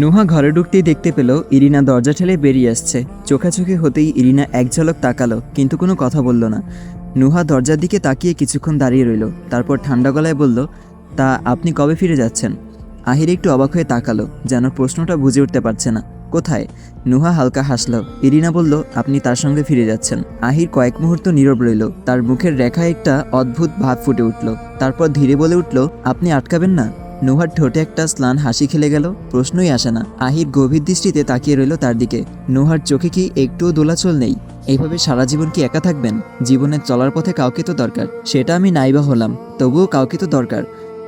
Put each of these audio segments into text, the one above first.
নুহা ঘরে ঢুকতেই দেখতে পেল ইরিনা দরজা ঠেলে বেরিয়ে আসছে। চোখাচোখি হতেই ইরিনা এক ঝলক তাকালো, কিন্তু কোনো কথা বলল না। নুহা দরজার দিকে তাকিয়ে কিছুক্ষণ দাঁড়িয়ে রইল, তারপর ঠান্ডা গলায় বলল, তা আপনি কবে ফিরে যাচ্ছেন? আহির একটু অবাক হয়ে তাকালো, যেন প্রশ্নটা বুঝে উঠতে পারছে না। কোথায়? নুহা হালকা হাসল। ইরিনা বলল, আপনি তার সঙ্গে ফিরে যাচ্ছেন। আহির কয়েক মুহূর্ত নীরব রইল, তার মুখের রেখায় একটা অদ্ভুত ভাব ফুটে উঠল, তারপর ধীরে বলে উঠল, আপনি আটকাবেন না? নুহার ঠোঁটে একটা স্লান হাসি খেলে গেল, প্রশ্নই আসে না। আহির গভীর দৃষ্টিতে তাকিয়ে রইল তার দিকে। নুহার চোখে কি একটুও দোলাচল নেই? এইভাবে সারা জীবন কি একা থাকবেন? জীবনে চলার পথে কাউকে তো দরকার। সেটা আমি নাইবা হলাম, তবুও কাউকে তো দরকার।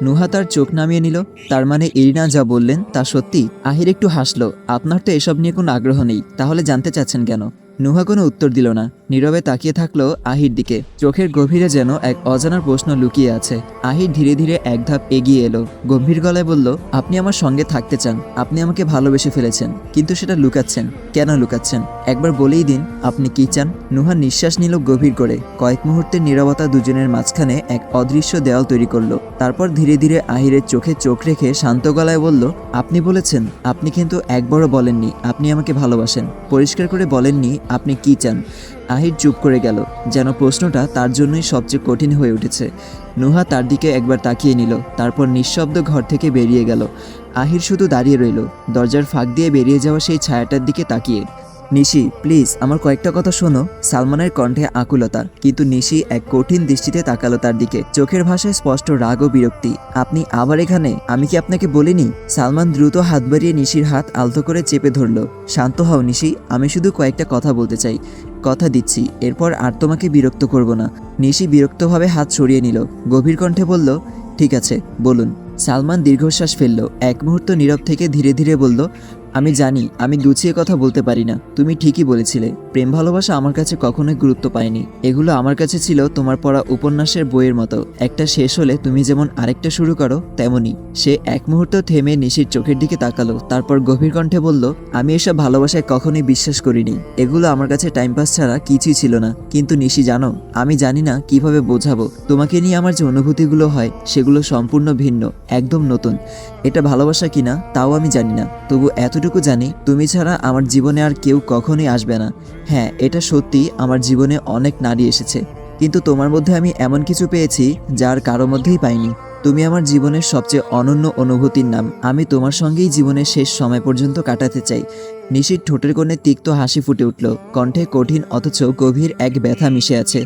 নুহা তার চোখ নামিয়ে নিল, তার মানে ইরিনা যা বললেন তা সত্যি? আহির একটু হাসলো, আপনার তো এসব নিয়ে কোনো আগ্রহ নেই, তাহলে জানতে চাচ্ছেন কেন? নুহা কোনো উত্তর দিল না। নীরবে তাকিয়ে থাকল আহির দিকে। চোখের গভীরে যেন এক অজানার প্রশ্ন লুকিয়ে আছে। আহির ধীরে ধীরে এক ধাপ এগিয়ে এলো। গম্ভীর গলায় বলল, আপনি আমার সঙ্গে থাকতে চান। আপনি আমাকে ভালোবেসে ফেলেছেন, কিন্তু সেটা লুকাচ্ছেন। কেন লুকাচ্ছেন? একবার বলেই দিন, আপনি কি চান? নুহা নিঃশ্বাস নিল গভীর করে। কয়েক মুহূর্তের নীরবতা দুজনের মাঝখানে এক অদৃশ্য দেওয়াল তৈরি করল। তারপর ধীরে ধীরে আহিরের চোখে চোখ রেখে শান্ত গলায় বলল, আপনি বলেছেন, আপনি কিন্তু একবারও বলেননি আপনি আমাকে ভালোবাসেন। পরিষ্কার করে বলেননি আপনি কি চান। আহির চুপ করে গেল, যেন প্রশ্নটা তার জন্যই সবচেয়ে কঠিন হয়ে উঠেছে। নুহা তার দিকে একবার তাকিয়ে নিল, তারপর নিঃশব্দ ঘর থেকে বেরিয়ে গেল। আহির শুধু দাঁড়িয়ে রইল, দরজার ফাঁক দিয়ে বেরিয়ে যাওয়া সেই ছায়াটার দিকে তাকিয়ে। নিশি, প্লিজ, আমার কয়েকটা কথা শোনো, সালমানের কণ্ঠে আকুলতা, কিন্তু নিশি এক কঠিন দৃষ্টিতে তাকালো তার দিকে। চোখের ভাষায় স্পষ্ট রাগ ও বিরক্তি, আপনি আবার এখানে? আমি কি আপনাকে বলিনি? সালমান দ্রুত হাত বাড়িয়ে নিশির হাত আলতো করে চেপে ধরলো, শান্ত হও নিশি, আমি শুধু কয়েকটা কথা বলতে চাই। কথা দিচ্ছি, এরপর আর তোমাকে বিরক্ত করব না। নিশি বিরক্তভাবে হাত সরিয়ে নিল। গভীর কণ্ঠে বলল, ঠিক আছে, বলুন। সালমান দীর্ঘশ্বাস ফেলল। এক মুহূর্ত নীরব থেকে ধীরে ধীরে বলল আমি জানি, আমি গুছিয়ে কথা বলতে পারি না। তুমি ঠিকই বলেছিলে। প্রেম ভালোবাসা আমার কাছে কখনোই গুরুত্ব পায়নি। এগুলো আমার কাছে ছিল তোমার পড়া উপন্যাসের বইয়ের মতো। একটা শেষ হলে তুমি যেমন আরেকটা শুরু করো তেমনই সে এক মুহূর্ত থেমে নিশির চোখের দিকে তাকালো, তারপর গভীর কণ্ঠে বলল, আমি এসব ভালোবাসায় কখনোই বিশ্বাস করিনি। এগুলো আমার কাছে টাইম পাস ছাড়া কিছুই ছিল না। কিন্তু নিশি, জানো, আমি জানি না কীভাবে বোঝাবো। তোমাকে নিয়ে আমার যে অনুভূতিগুলো হয়, সেগুলো সম্পূর্ণ ভিন্ন, একদম নতুন। এটা ভালোবাসা কিনা, তাও আমি জানি না। তবু এতটুকু জানি, তুমি ছাড়া আমার জীবনে আর কেউ কখনোই আসবে না। হ্যাঁ এটা সত্যি, আমার জীবনে অনেক নারী এসেছে। কিন্তু তোমার মধ্যে আমি এমন কিছু পেয়েছি, যার কারও মধ্যেই পাইনি। তুমি আমার জীবনের সবচেয়ে অনন্য অনুভূতির নাম। আমি তোমার সঙ্গেই জীবনের শেষ সময় পর্যন্ত কাটাতে চাই। নিশির ঠোঁটের কোণে তিক্ত হাসি ফুটে উঠল। কণ্ঠে কঠিন অথচ গভীর এক ব্যথা মিশে আছে।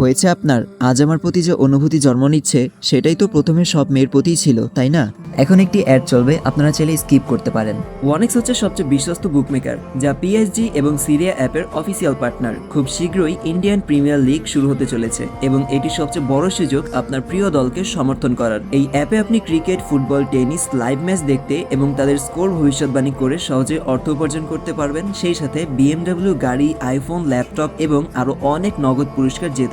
হয়েছে আপনার? আজ আমার প্রতি যে অনুভূতি জন্ম নিচ্ছে, সেটাই তো প্রথমে সব মেয়ের প্রতিই ছিল, তাই না? এখন একটি অ্যাড চলবে, আপনারা চাইলে স্কিপ করতে পারেন। ওয়ানেক্স হচ্ছে সবচেয়ে বিশ্বস্ত বুকমেকার যা পিএসজি এবং সিরিয়া অ্যাপের অফিসিয়াল পার্টনার খুব শীঘ্রই ইন্ডিয়ান প্রিমিয়ার লিগ শুরু হতে চলেছে এবং এটি সবচেয়ে বড় সুযোগ আপনার প্রিয় দলকে সমর্থন করার। এই অ্যাপে আপনি cricket football tennis live match দেখতে এবং তাদের স্কোর ভবিষ্যৎবাণী করে সহজে অর্থ উপার্জন করতে পারবেন। সেই সাথে বিএমডব্লিউ গাড়ি আইফোন ল্যাপটপ এবং আরও অনেক নগদ পুরস্কার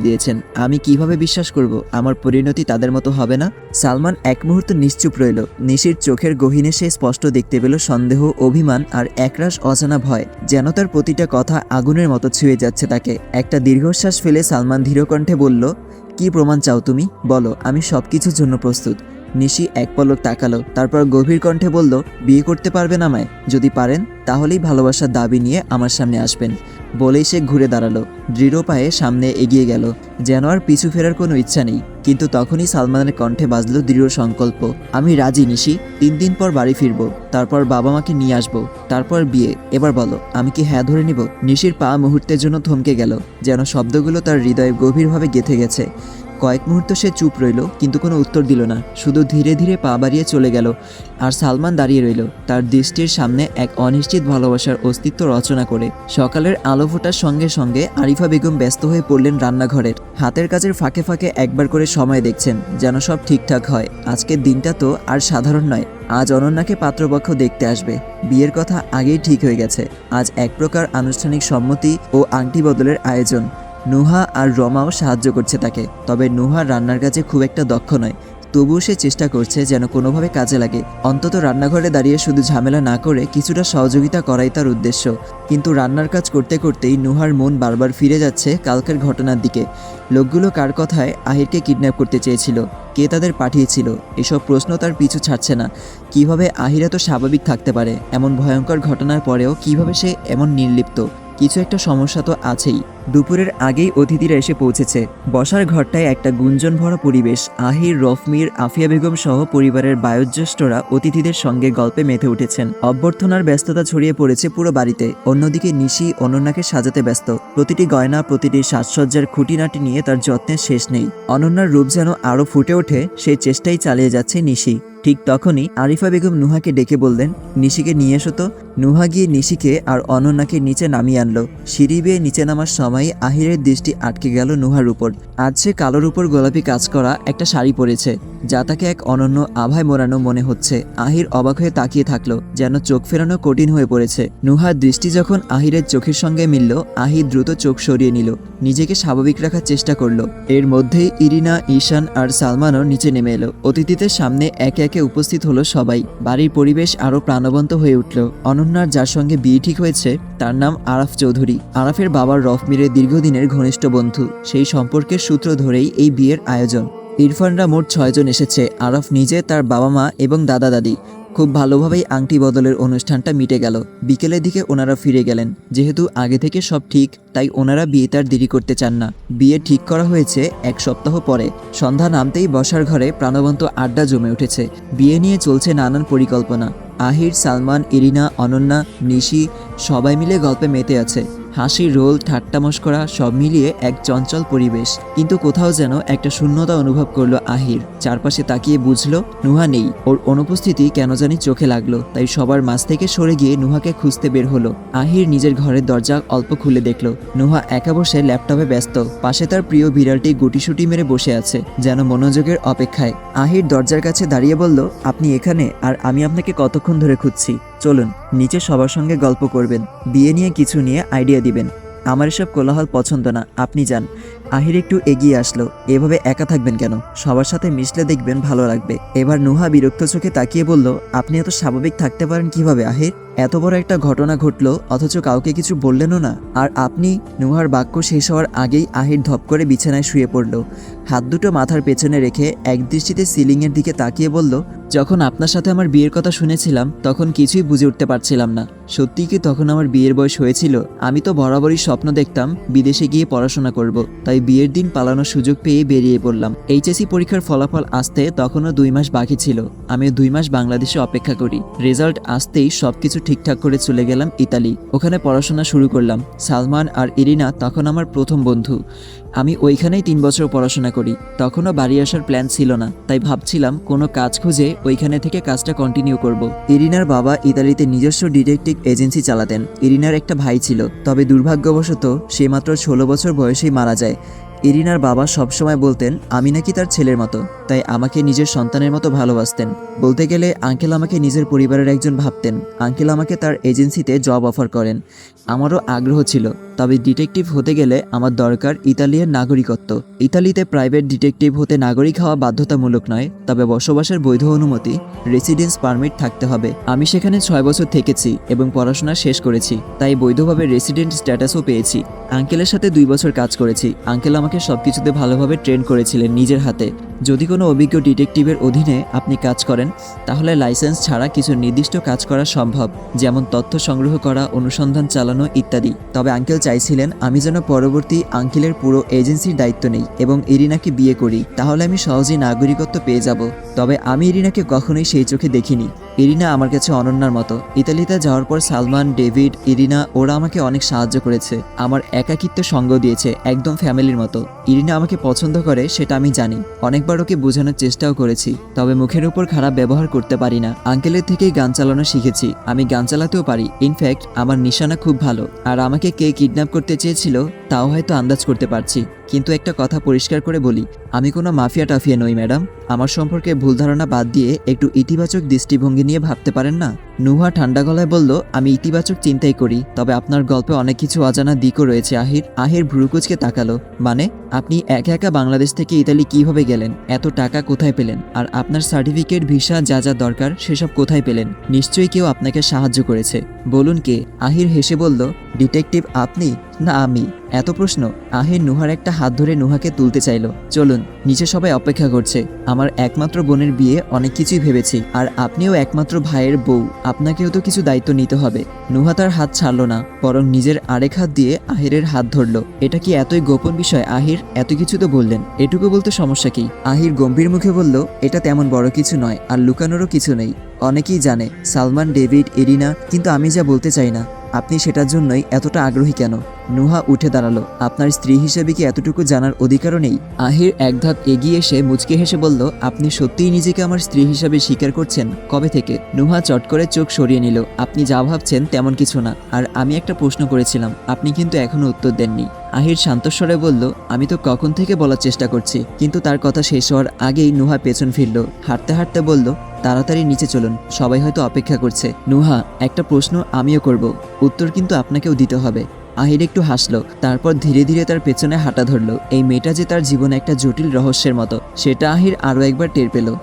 দিয়েছেন। আমি কীভাবে বিশ্বাস করব? আমার পরিণতি তাদের মতো হবে না? সালমান এক মুহূর্ত নিশ্চুপ রইল। নিশির চোখের গহীনে সে স্পষ্ট দেখতে পেল সন্দেহ, অভিমান আর একরাশ অজানা ভয়, যেন তার প্রতিটা কথা আগুনের মতো ছুঁয়ে যাচ্ছে তাকে। একটা দীর্ঘশ্বাস ফেলে সালমান ধীরকণ্ঠে বলল, কি প্রমাণ চাও তুমি? বলো, আমি সব কিছুর জন্য প্রস্তুত। নিশি এক পলক তাকালো, তারপর গভীর কণ্ঠে বলল, বিয়ে করতে পারবেন আমায়। যদি পারেন, তাহলেই ভালোবাসার দাবি নিয়ে আমার সামনে আসবেন। বলেই সে ঘুরে দাঁড়াল। দৃঢ় পায়ে সামনে এগিয়ে গেল। যেন আর পিছু ফেরার কোনো ইচ্ছা নেই। কিন্তু তখনই সালমানের কণ্ঠে বাজলো দৃঢ় সংকল্প। আমি রাজি, নিশি। তিন দিন পর বাড়ি ফিরবো। তারপর বাবা মাকে নিয়ে আসব। তারপর বিয়ে। এবার বলো, আমি কি হ্যাঁ ধরে নিব? নিশির পা মুহূর্তের জন্য থমকে গেল। যেন শব্দগুলো তার হৃদয়ে গভীরভাবে গেঁথে গেছে। কয়েক মুহূর্ত সে চুপ রইল, কিন্তু কোনো উত্তর দিল না। শুধু ধীরে ধীরে পা বাড়িয়ে চলে গেল আর সালমান দাঁড়িয়ে রইল, তার দৃষ্টির সামনে এক অনিশ্চিত ভালোবাসার অস্তিত্ব রচনা করে। সকালের আলো ফোটার সঙ্গে সঙ্গে আরিফা বেগম ব্যস্ত হয়ে পড়লেন রান্নাঘরের। হাতের কাজের ফাঁকে ফাঁকে একবার করে সময় দেখছেন, যেন সব ঠিকঠাক হয়। আজকের দিনটা তো আর সাধারণ নয়, আজ অনন্যাকে পাত্রপক্ষ দেখতে আসবে। বিয়ের কথা আগেই ঠিক হয়ে গেছে। আজ এক প্রকার আনুষ্ঠানিক সম্মতি ও আংটি বদলের আয়োজন। নুহা আর রমাও সাহায্য করছে তাকে, তবে নুহা রান্নার কাজে খুব একটা দক্ষ নয়। তবুও সে চেষ্টা করছে যেন কোনোভাবে কাজে লাগে। অন্তত রান্নাঘরে দাঁড়িয়ে শুধু ঝামেলা না করে কিছুটা সহযোগিতা করাই তার উদ্দেশ্য। কিন্তু রান্নার কাজ করতে করতেই নুহার মন বারবার ফিরে যাচ্ছে কালকের ঘটনার দিকে। লোকগুলো কার কথায় আহিরকে কিডন্যাপ করতে চেয়েছিল, কে তাদের পাঠিয়েছিল, এসব প্রশ্ন তার পিছু ছাড়ছে না। কীভাবে আহিরা তো স্বাভাবিক থাকতে পারে, এমন ভয়ঙ্কর ঘটনার পরেও কীভাবে সে এমন নির্লিপ্ত? কিছু একটা সমস্যা তো আছেই। দুপুরের আগেই অতিথিরা এসে পৌঁছেছে। বসার ঘরটায় একটা গুঞ্জন ভরা পরিবেশ। আহির, রফমির, আফিয়া বেগম সহ পরিবারের বায়োজ্যেষ্ঠরা অতিথিদের সঙ্গে গল্পে মেতে উঠেছেন। অভ্যর্থনার ব্যস্ততা ছড়িয়ে পড়েছে পুরো বাড়িতে। অন্যদিকে নিশি অনন্যাকে সাজাতে ব্যস্ত। প্রতিটি গয়না, প্রতিটি সাজসজ্জার খুঁটিনাটি নিয়ে তার যত্নের শেষ নেই। অনন্যার রূপ যেন আরও ফুটে ওঠে সেই চেষ্টাই চালিয়ে যাচ্ছে নিশি। ঠিক তখনই আরিফা বেগম নুহাকে ডেকে বললেন, নিশিকে নিয়ে এসো তো। নুহা গিয়ে নিশিকে আর অনন্যাকে নিচে নামিয়ে আনলো। সিঁড়ি বেয়ে নিচে নামার সময় আহিরের দৃষ্টি আটকে গেল নুহার উপর। আজ সে কালোর উপর গোলাপি কাজ করা একটা শাড়ি পরেছে, যা তাকে এক অনন্য আভায় মোড়ানো মনে হচ্ছে। আহির অবাক হয়ে তাকিয়ে থাকল, যেন চোখ ফেরানো কঠিন হয়ে পড়েছে। নুহার দৃষ্টি যখন আহিরের চোখের সঙ্গে মিলল আহির দ্রুত চোখ সরিয়ে নিল, নিজেকে স্বাভাবিক রাখার চেষ্টা করল। এর মধ্যেই ইরিনা, ঈশান আর সালমানও নিচে নেমে এলো। অতিথিদের সামনে একে একে উপস্থিত হলো সবাই। বাড়ির পরিবেশ আরও প্রাণবন্ত হয়ে উঠল। অনন্যার যার সঙ্গে বিয়ে ঠিক হয়েছে, তার নাম আরাফ চৌধুরী। আরাফের বাবার রফমিরের দীর্ঘদিনের ঘনিষ্ঠ বন্ধু। সেই সম্পর্কের সূত্র ধরেই এই বিয়ের আয়োজন। ইরফানরা মোট ছয়জন এসেছে। আরফ নিজে, তার বাবা মা এবং দাদা দাদি খুব ভালোভাবেই আংটি বদলের অনুষ্ঠানটা মিটে গেল। বিকেলের দিকে ওনারা ফিরে গেলেন। যেহেতু আগে থেকে সব ঠিক, তাই ওনারা বিয়ে তার দেরি করতে চান না। বিয়ে ঠিক করা হয়েছে এক সপ্তাহ পরে। সন্ধ্যা নামতেই বসার ঘরে প্রাণবন্ত আড্ডা জমে উঠেছে। বিয়ে নিয়ে চলছে নানান পরিকল্পনা। আহির, সালমান, ইরিনা, অনন্যা, নিশি সবাই মিলে গল্পে মেতে আছে। হাসি, রোল, ঠাট্টা মস্করা সব মিলিয়ে এক চঞ্চল পরিবেশ। কিন্তু কোথাও যেন একটা শূন্যতা অনুভব করল আহির। চারপাশে তাকিয়ে বুঝলো, নুহা নেই। ওর অনুপস্থিতি কেন জানি চোখে লাগল, তাই সবার মাঝ থেকে সরে গিয়ে নুহাকে খুঁজতে বের হলো। আহির নিজের ঘরের দরজা অল্প খুলে দেখল। নুহা একা বসে ল্যাপটপে ব্যস্ত। পাশে তার প্রিয় বিড়ালটি গুটিসুটি মেরে বসে আছে, যেন মনোযোগের অপেক্ষায়। আহির দরজার কাছে দাঁড়িয়ে বলল, আপনি এখানে? আর আমি আপনাকে কতক্ষণ ধরে খুঁজছি? চলুন। নিচে সবার সঙ্গে গল্প করবেন। বিয়ে নিয়ে কিছু নিয়ে আইডিয়া দিবেন। আমার এসব কোলাহল পছন্দ না। আপনি যান। আহির একটু এগিয়ে আসলো। এভাবে একা থাকবেন কেন? সবার সাথে মিশলে দেখবেন ভালো লাগবে। এবার নুহা বিরক্ত চোখে তাকিয়ে বলল, আপনি এত স্বাভাবিক থাকতে পারেন কীভাবে, আহির? এত বড় একটা ঘটনা ঘটলো, অথচ কাউকে কিছু বললেনও না। আর আপনি, নুহার বাক্য শেষ হওয়ার আগেই আহির ধপ করে বিছানায় শুয়ে পড়ল। হাত দুটো মাথার পেছনে রেখে একদৃষ্টিতে সিলিংয়ের দিকে তাকিয়ে বলল, যখন আপনার সাথে আমার বিয়ের কথা শুনেছিলাম, তখন কিছুই বুঝে উঠতে পারছিলাম না। সত্যি কি তখন আমার বিয়ের বয়স হয়েছিল? আমি তো বরাবরই স্বপ্ন দেখতাম, বিদেশে গিয়ে পড়াশোনা করব। তাই বিয়ের দিন পালানোর সুযোগ পেয়ে বেরিয়ে পড়লাম। এইচএসসি পরীক্ষার ফলাফল আসতে তখনও দুই মাস বাকি ছিল। আমি দুই মাস বাংলাদেশে অপেক্ষা করি। রেজাল্ট আসতেই সবকিছু ঠিকঠাক করে চলে গেলাম ইতালি। ওখানে পড়াশোনা শুরু করলাম। সালমান আর ইরিনা তখন আমার প্রথম বন্ধু। আমি ওইখানেই তিন বছর পড়াশোনা করি। তখনও বাড়ি আসার প্ল্যান ছিল না। তাই ভাবছিলাম কোনো কাজ খুঁজে ওইখানে থেকে কাজটা কন্টিনিউ করব। ইরিনার বাবা ইতালিতে নিজস্ব ডিটেকটিভ এজেন্সি চালাতেন। ইরিনার একটা ভাই ছিল। তবে দুর্ভাগ্যবশত সে মাত্র ষোলো বছর বয়সেই মারা যায়। ইরিনার বাবা সবসময় বলতেন, আমি নাকি তার ছেলের মতো, তাই আমাকে নিজের সন্তানের মতো ভালোবাসতেন। বলতে গেলে আঙ্কেল আমাকে নিজের পরিবারের একজন ভাবতেন। আঙ্কেল আমাকে তার এজেন্সিতে জব অফার করেন। আমারও আগ্রহ ছিল। তবে ডিটেকটিভ হতে গেলে আমার দরকার ইতালিয়ার নাগরিকত্ব। ইতালিতে প্রাইভেট ডিটেকটিভ হতে নাগরিক হওয়া বাধ্যতামূলক নয়, তবে বসবাসের বৈধ অনুমতি, রেসিডেন্স পারমিট থাকতে হবে। আমি সেখানে ছয় বছর থেকেছি এবং পড়াশোনা শেষ করেছি, তাই বৈধভাবে রেসিডেন্ট স্ট্যাটাসও পেয়েছি। আঙ্কেলের সাথে দুই বছর কাজ করেছি। আঙ্কেল আমাকে সবকিছুতে ভালোভাবে ট্রেন করেছিলেন নিজের হাতে। যদি কোনো অভিজ্ঞ ডিটেকটিভের অধীনে আপনি কাজ করেন, তাহলে লাইসেন্স ছাড়া কিছু নির্দিষ্ট কাজ করা সম্ভব, যেমন তথ্য সংগ্রহ করা, অনুসন্ধান চালানো ইত্যাদি। তবে আঙ্কেল চাইছিলেন আমি যেন পরবর্তী আঙ্কেলের পুরো এজেন্সির দায়িত্ব নেই এবং ইরিনাকে বিয়ে করি, তাহলে আমি সহজেই নাগরিকত্ব পেয়ে যাব। তবে আমি ইরিনাকে কখনোই সেই চোখে দেখিনি। ইরিনা আমার কাছে অনন্যার মতো। ইতালিতে যাওয়ার পর সালমান, ডেভিড, ইরিনা, ওরা আমাকে অনেক সাহায্য করেছে। আমার একাকিত্ব সঙ্গ দিয়েছে, একদম ফ্যামিলির মতো। ইরিনা আমাকে পছন্দ করে, সেটা আমি জানি। অনেকবার ওকে বোঝানোর চেষ্টাও করেছি, তবে মুখের উপর খারাপ ব্যবহার করতে পারি না। আঙ্কেলের থেকেই গান চালানো শিখেছি, আমি গান চালাতেও পারি। ইনফ্যাক্ট আমার নিশানা খুব ভালো। আর আমাকে কে কিডন্যাপ করতে চেয়েছিল, তাও হয়তো আন্দাজ করতে পারছি। কিন্তু একটা কথা পরিষ্কার করে বলি, আমি কোনো মাফিয়া টাফিয়া নই, ম্যাডাম। আমার সম্পর্কে ভুল ধারণা বাদ দিয়ে একটু ইতিবাচক দৃষ্টিভঙ্গি নিয়ে ভাবতে পারেন না? নুহা ঠান্ডা গলায় বলল, আমি ইতিবাচক চিন্তাই করি, তবে আপনার গল্পে অনেক কিছু অজানা দিকও রয়েছে, আহির। আহির ভ্রুকুচকে তাকালো। মানে আপনি একা একা বাংলাদেশ থেকে ইতালি কীভাবে গেলেন? এত টাকা কোথায় পেলেন? আর আপনার সার্টিফিকেট, ভিসা, যা যা দরকার, সেসব কোথায় পেলেন? নিশ্চয়ই কেউ আপনাকে সাহায্য করেছে। বলুন কে? আহির হেসে বলল, ডিটেকটিভ আপনি? না, আমি। এত প্রশ্ন? আহির নুহার একটা হাত ধরে নুহাকে তুলতে চাইলো, চলুন, নিচে সবাই অপেক্ষা করছে। আমার একমাত্র বোনের বিয়ে, অনেক কিছুই ভেবেছি, আর আপনিও একমাত্র ভাইয়ের বউ। আপনাকেও তো কিছু দায়িত্ব নিতে হবে। নুহা তার হাত ছাড়ল না, বরং নিজের আরেক হাত দিয়ে আহিরের হাত ধরল। এটা কি এতই গোপন বিষয়, আহির? এত কিছু তো বললেন। এটুকু বলতে সমস্যা কি? আহির গম্ভীর মুখে বলল, এটা তেমন বড় কিছু নয়, আর লুকানোরও কিছু নেই। অনেকেই জানে, সালমান, ডেভিড, এরিনা, কিন্তু আমি যা বলতে চাই না। আপনি সেটার জন্যই এতটা আগ্রহী কেন? নুহা উঠে দাঁড়াল। আপনার স্ত্রী হিসেবে কি এতটুকু জানার অধিকারও নেই? আহির এক ধাপ এগিয়ে এসে মুচকে হেসে বলল, আপনি সত্যিই নিজেকে আমার স্ত্রী হিসেবে স্বীকার করছেন? কবে থেকে? নুহা চট করে চোখ সরিয়ে নিল, আপনি যা ভাবছেন তেমন কিছু না। আর আমি একটা প্রশ্ন করেছিলাম, আপনি কিন্তু এখনও উত্তর দেননি। আহির শান্তস্বরে বলল, আমি তো কখন থেকে বলার চেষ্টা করছি? কিন্তু তার কথা শেষ হওয়ার আগেই নুহা পেছন ফিরল, হাঁটতে হাঁটতে বলল তাড়াতাড়ি নিচে চলুন, সবাই হয়তো অপেক্ষা করছে। নুহা, একটা প্রশ্ন আমিও করব। উত্তর কিন্তু আপনাকেও দিতে হবে। আহির একটু হাসলো, তারপর ধীরে ধীরে তার পেছনে হাঁটা ধরলো। এই মেয়েটা যে তার জীবনে একটা জটিল রহস্যের মতো, সেটা আহির আরও একবার টের পেল।